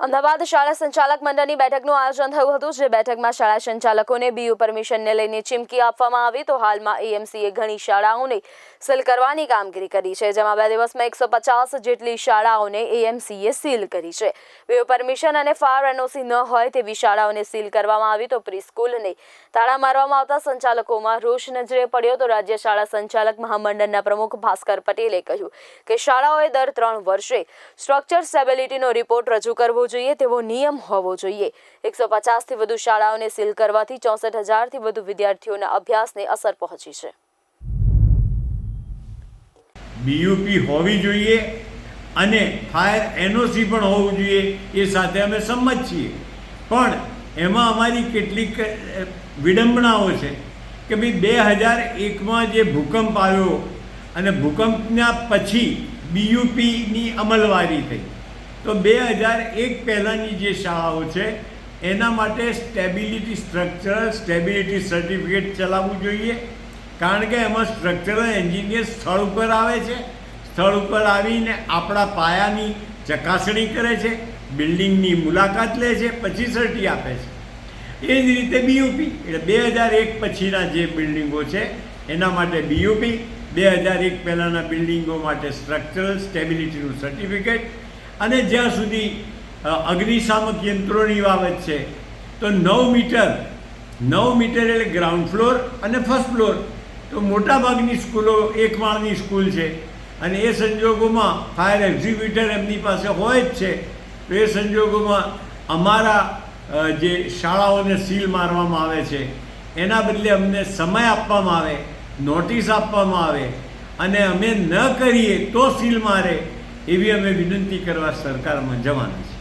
અમદાવાદ શાળા સંચાલક મંડળની બેઠકનું આયોજન થયું હતું, જે બેઠકમાં શાળા સંચાલકોને બીયુ પરમિશનને લઈને ચીમકી આપવામાં આવી. તો હાલમાં એએમસીએ ઘણી શાળાઓને સીલ કરવાની કામગીરી કરી છે, જેમાં બે દિવસમાં એકસો પચાસ જેટલી શાળાઓને એએમસીએ સીલ કરી છે. બીયુ પરમિશન અને ફાયર એનઓસી ન હોય તેવી શાળાઓને સીલ કરવામાં આવી. તો પ્રી સ્કૂલને તાળા મારવામાં આવતા સંચાલકોમાં રોષ નજરે પડ્યો. તો રાજ્ય શાળા સંચાલક મહામંડળના પ્રમુખ ભાસ્કર પટેલે કહ્યું કે શાળાઓએ દર ત્રણ વર્ષે સ્ટ્રક્ચર સ્ટેબિલિટીનો રિપોર્ટ રજૂ કરવો જોઈએ તેવો નિયમ હોવો જોઈએ. એકસો પચાસથી વધુ શાળાઓને સીલ કરવાથી ચોસઠ હજારથી વધુ વિદ્યાર્થીઓના અભ્યાસને અસર પહોંચી છે. બીયુપી હોવી જોઈએ અને ફાયર એનઓસી પણ હોવું જોઈએ, એ સાથે અમે સંમત છીએ. પણ એમાં અમારી કેટલીક વિડંબનાઓ છે કે ભાઈ બે હજાર એકમાં જે ભૂકંપ આવ્યો અને ભૂકંપના પછી બીયુપીની અમલવારી થઈ. તો બે હજાર એક પહેલાંની જે શાળાઓ છે, એના માટે સ્ટેબિલિટી સ્ટ્રક્ચરલ સ્ટેબિલિટી સર્ટિફિકેટ ચલાવવું જોઈએ. કારણ કે એમાં સ્ટ્રક્ચરલ એન્જિનિયર સ્થળ ઉપર આવે છે. સ્થળ ઉપર આવીને આપણા પાયાની ચકાસણી કરે છે, બિલ્ડિંગની મુલાકાત લે છે, પછી સર્ટી આપે છે. એ જ રીતે બીયુપી એટલે બે હજાર એક પછીના જે બિલ્ડિંગો છે, એના માટે બીયુપી બે હજાર એક પહેલાંના બિલ્ડિંગો માટે સ્ટ્રક્ચરલ સ્ટેબિલિટીનું સર્ટિફિકેટ અને જ્યાં સુધી અગ્નિશામક યંત્રોની બાબત છે, તો નવ મીટર નવ મીટર એટલે ગ્રાઉન્ડ ફ્લોર અને ફર્સ્ટ ફ્લોર. તો મોટાભાગની સ્કૂલો એક માળની સ્કૂલ છે. અને એ સંજોગોમાં ફાયર એક્ઝિક્યુટર એમની પાસે હોય જ છે. તો એ સંજોગોમાં અમારા જે શાળાઓને સીલ મારવામાં આવે છે, એના બદલે અમને સમય આપવામાં આવે, નોટિસ આપવામાં આવે, અને અમે ન કરીએ તો સીલ મારે. એવી અમે વિનંતી કરવા સરકારમાં જવાના છીએ